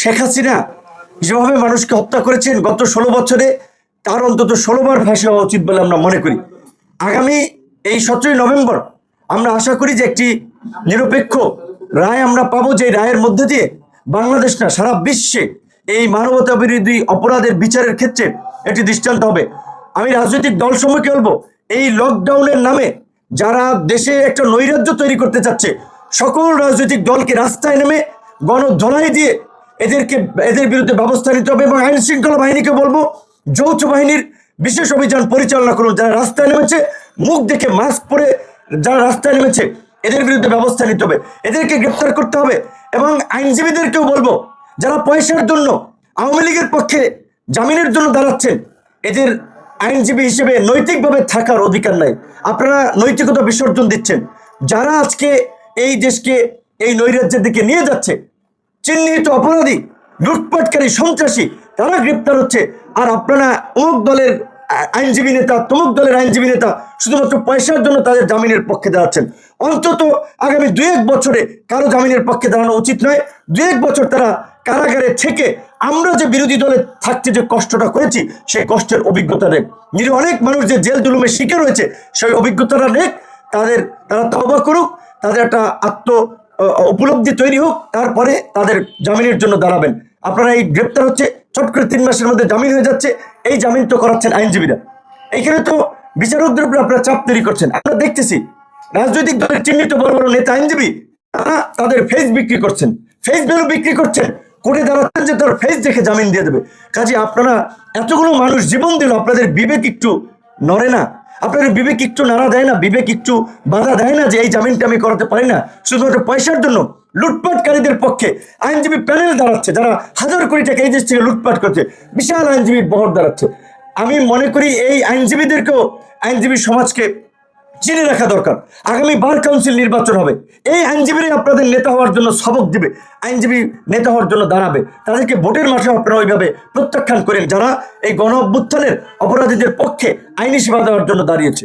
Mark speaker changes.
Speaker 1: শেখ হাসিনা যেভাবে মানুষকে হত্যা করেছেন গত ষোলো বছরে, তার অন্তত ষোলোবার ফাঁসি হওয়া উচিত বলে আমরা মনে করি। আগামী এই সতেরোই নভেম্বর আমরা আশা করি যে একটি নিরপেক্ষ রায় আমরা পাবো যে রায়ের মধ্যে দিয়ে বাংলাদেশ না, সারা বিশ্বে এই মানবতা বিরোধী অপরাধের বিচারের ক্ষেত্রে এটি দৃষ্টান্ত হবে। আমি রাজনৈতিক দল সম্মুখে বলব, এই লকডাউনের নামে যারা দেশে একটা নৈরাজ্য তৈরি করতে চাচ্ছে, সকল রাজনৈতিক দলকে রাস্তায় নেমে গণধলাই দিয়ে এদেরকে, এদের বিরুদ্ধে ব্যবস্থা নিতে হবে এবং আইন শৃঙ্খলা বাহিনীকে বলব, যৌথ বাহিনীর বিশেষ অভিযান পরিচালনা করুন। যারা রাস্তায় নেমেছে, মুখ দেখে মাস্ক পরে যারা রাস্তায় নেমেছে, এদের বিরুদ্ধে ব্যবস্থা নিতে হবে। এদেরকে গ্রেপ্তার করতে হবে এবং আইনজীবীদেরকেও বলব, যারা পয়সার জন্য আওয়ামী লীগের পক্ষে জামিনের জন্য দাঁড়াচ্ছেন, এদের আইনজীবী হিসেবে নৈতিকভাবে থাকার অধিকার নাই। আপনারা নৈতিকতা বিসর্জন দিচ্ছেন। যারা আজকে এই দেশকে, এই নৈরাজ্যের দিকে নিয়ে যাচ্ছে চিহ্নিত অপরাধী, লুটপাটকারী, সন্ত্রাসী, তারা গ্রেপ্তার হচ্ছে। আর আপনারা অমুক দলের আইনজীবী নেতা, তমুক দলের আইনজীবী নেতা, শুধুমাত্র পয়সার জন্য তাদের জামিনের পক্ষে দাঁড়াচ্ছেন। অন্তত আগামী দু এক বছরে কারও জামিনের পক্ষে দাঁড়ানো উচিত নয়। দু এক বছর তারা কারাগারে থেকে আমরা যে বিরোধী দলে থাকতে যে কষ্টটা করেছি, সেই কষ্টের অভিজ্ঞতা রেখ নিরীহ অনেক মানুষ যে জেল জুলুমের শিকার হয়েছে, সেই অভিজ্ঞতাটা রেখ তাদের, তারা তবা করুক, তাদের একটা আত্ম উপলব্ধি তৈরি হোক, তারপরে তাদের জামিনের জন্য দাঁড়াবেন। আপনারা এই গ্রেপ্তার হচ্ছে, চট করে তিন মাসের মধ্যে জামিন হয়ে যাচ্ছে, এই জামিন তো করাচ্ছেন আইনজীবীরা। এইখানে তো বিচারকদের উপরে আপনারা চাপ তৈরি করছেন। আমরা দেখতেছি, রাজনৈতিক দলের চিহ্নিত বড় বড় নেতা আইনজীবী, তারা তাদের ফেস বিক্রি করছেন। ফেস ভ্যালু বিক্রি করছেন। কোর্টে দাঁড়াচ্ছেন যে তার ফেস দেখে জামিন দিয়ে দেবে। কাজে আপনারা এতগুলো মানুষ জীবন দিল, আপনাদের বিবেক একটু নড়ে না। আপনাদের বিবেক একটু নাড়া দেয় না, বিবেক একটু বাধা দেয় না যে এই জামিনটা আমি করাতে পারি না। শুধুমাত্র পয়সার জন্য লুটপাটকারীদের পক্ষে আইনজীবী প্যানেল দাঁড়াচ্ছে, যারা হাজার কোটি টাকা এই দেশ থেকে লুটপাট করছে, বিশাল আইনজীবী বহর দাঁড়াচ্ছে। আমি মনে করি এই আইনজীবীদেরকেও, আইনজীবী সমাজকে চিনে রাখা দরকার। আগামী বার কাউন্সিল নির্বাচন হবে। এই আইনজীবীরাই আপনাদের নেতা হওয়ার জন্য সবক দিবে। আইনজীবী নেতা হওয়ার জন্য দাঁড়াবে। তাদেরকে ভোটের মাঠে আপনারা ওইভাবে প্রত্যাখ্যান করেন যারা এই গণ অভ্যুত্থানের অপরাধীদের পক্ষে আইনি সেবা দেওয়ার জন্য দাঁড়িয়েছে।